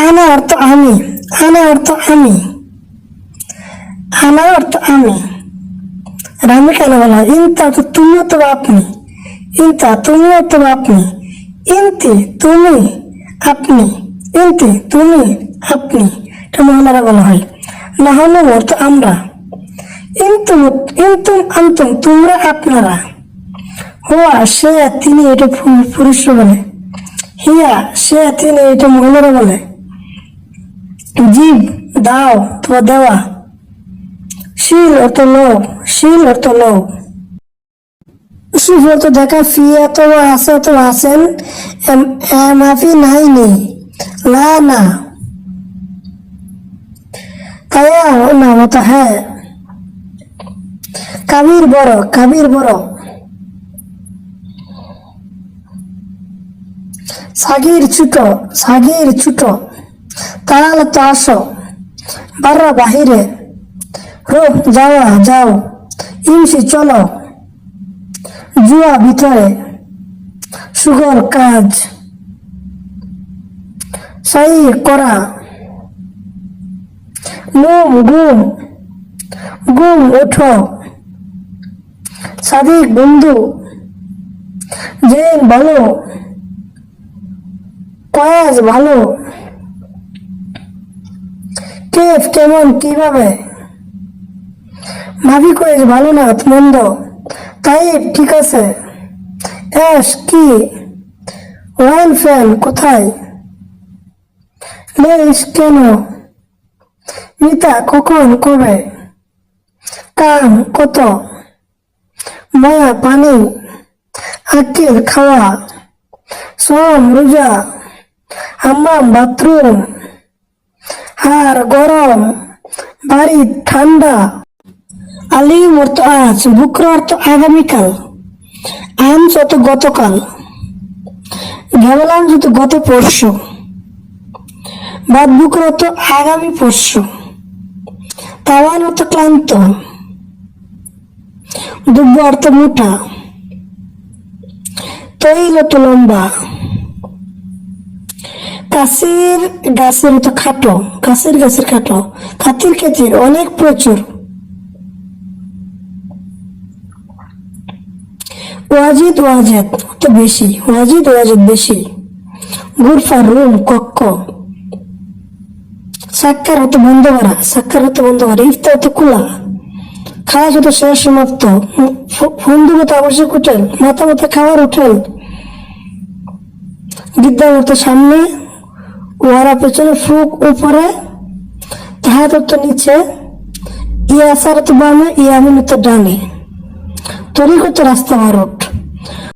আনা অর্থ আমি আনা অর্থ আমি আনা অর্থ আমি আমি কেন বলা ইনতা অর্থ তুমি অথবা আপনি ইনতা তুমি অথবা আপনি ইনতি তুমি আপনি ইনতি তুমি আপনি এটা মহিলারা বলা হয় না হলে অর্থ আমরা ইন্তুম ইন্তুম আন্তুম তোমরা আপনারা হুয়া সে তিনি এটা পু- পুরুষরা বলে হিয়া সে তিনি এটা মহিলারা বলে। জীব, দাও, তোমার দেওয়া। শিল অর্থ লোক শিল অর্থ লোক সুফ অর্থ দেখা ফি অথবা আছে অথবা আছেন মাফি নাই নেই লা, না। তায়া না মতো হ্যাঁ। কাবির বড় কাবির বড়। সাগির সাগির ছোট। তাহলে তো আসো বাররা বাহিরে। রোহ যাওয়া যাও ইমসি চলো। জুয়া ভিতরে, সুগর কাজ। সাই করা। মুম গুম গুম ওঠো। সাদিক বন্ধু, জেন ভালো কয়াজ ভালো। কেফ, কেমন, কীভাবে? ভাবি কয়েজ ভালো না, মন্দ। তাই, ঠিক আছে। অ্যাশ, কি? ওয়াইন ফ্যান, কোথায়? লেশ কেন? মিতা কখন, কবে? কাম, কত? মায়া, পানি? আকিল খাওয়া? সোম, রোজা? হাম্মাম বাথরুম। আর গরম, বাড়ি ঠান্ডা। আলিম অর্থ আজ বুক্র অর্থ আগামীকাল। আইনস অর্থ গতকাল ঘেবলাম অর্থ গত পরশু। বাদ বুক্র অর্থ আগামী পরশু। তাওয়ান অর্থ ক্লান্ত। দুব্য অর্থ মোটা। তৈল অর্থ লম্বা। কাশির গাছের অর্থ খাটো কাশির গাছের খাটো। খাতির খেতির অনেক প্রচুর। ওয়াজিদ, ওয়াজেদ, তো বেশি। ওয়াজিদ, ওয়াজেদ বেশি। গুরফা রুম, কক্ষ। সাক্ষার হতো বন্ধ করা সাক্ষার হতো বন্ধ করা ইফতার হতো খোলা। খাওয়া হতো শেষ, সমাপ্ত। ফন্দু মতো আবশ্যক হোটেল, মাথা মতো খাওয়ার হোটেল। বিদ্যা মতো সামনে। ওয়ারা পেছনে ফুক উপরে, তাহার তো নিচে ইয়া আসার তো বামে ইয়া আমিন তো ডানে। তরিকত রাস্তা মারুট